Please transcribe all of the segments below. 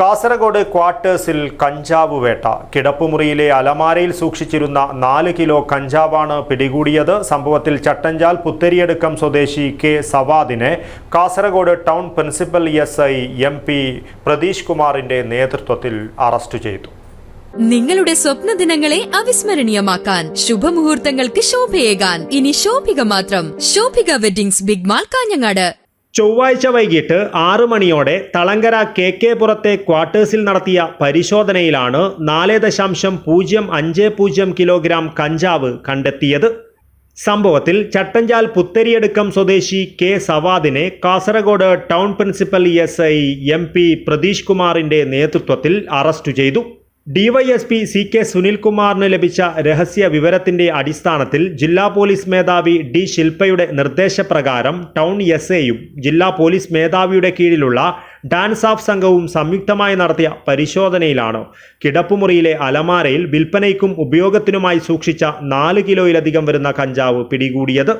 കാസർഗോഡ് ക്വാർട്ടേഴ്സിൽ കഞ്ചാവ് വേട്ട. കിടപ്പുമുറിയിലെ അലമാരയിൽ സൂക്ഷിച്ചിരുന്ന നാല് കിലോ കഞ്ചാവാണ് പിടികൂടിയത്. സംഭവത്തിൽ ചട്ടഞ്ചാൽ പുത്തരിയടുക്കം സ്വദേശി K സവാദിനെ Kasaragod town principal S I M P Pratheesh കുമാറിന്റെ നേതൃത്വത്തിൽ അറസ്റ്റ് ചെയ്തു. നിങ്ങളുടെ സ്വപ്ന ദിനങ്ങളെ അവിസ്മരണീയമാക്കാൻ ശുഭമുഹൂർത്തങ്ങൾക്ക് ശോഭയേകാൻ. ഇനി ശോഭിക മാത്രം. Shobhika weddings big mall Kanhangad. ചൊവ്വാഴ്ച വൈകിട്ട് ആറ് മണിയോടെ തളങ്കര കെ കെ പുറത്തെ ക്വാർട്ടേഴ്സിൽ നടത്തിയ പരിശോധനയിലാണ് നാല് ദശാംശം പൂജ്യം അഞ്ച് പൂജ്യം കിലോഗ്രാം കഞ്ചാവ് കണ്ടെത്തിയത്. സംഭവത്തിൽ ചട്ടഞ്ചാൽ പുത്തരിയടുക്കം സ്വദേശി K സവാദിനെ Kasaragod town principal S I M P Pratheesh കുമാറിന്റെ നേതൃത്വത്തിൽ അറസ്റ്റ് ചെയ്തു. ഡിവൈഎസ്പി സി കെ സുനിൽകുമാറിന് ലഭിച്ച രഹസ്യ വിവരത്തിന്റെ അടിസ്ഥാനത്തിൽ ജില്ലാ പോലീസ് മേധാവി ഡി ശില്പയുടെ നിർദ്ദേശപ്രകാരം ടൗൺ എസ് എയും ജില്ലാ പോലീസ് മേധാവിയുടെ കീഴിലുള്ള ഡാൻസ് ഓഫ് സംഘവും സംയുക്തമായി നടത്തിയ പരിശോധനയിലാണ്. കിടപ്പുമുറിയിലെ അലമാരയിൽ വിൽപ്പനയ്ക്കും ഉപയോഗത്തിനുമായി സൂക്ഷിച്ച നാല് കിലോയിലധികം വരുന്ന കഞ്ചാവ് പിടികൂടിയത്.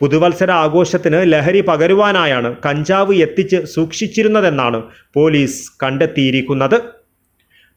പുതുവത്സര ആഘോഷത്തിന് ലഹരി പകരുവാനായാണ് കഞ്ചാവ് എത്തിച്ച് സൂക്ഷിച്ചിരുന്നതെന്നാണ് പോലീസ് കണ്ടെത്തിയിരിക്കുന്നത്.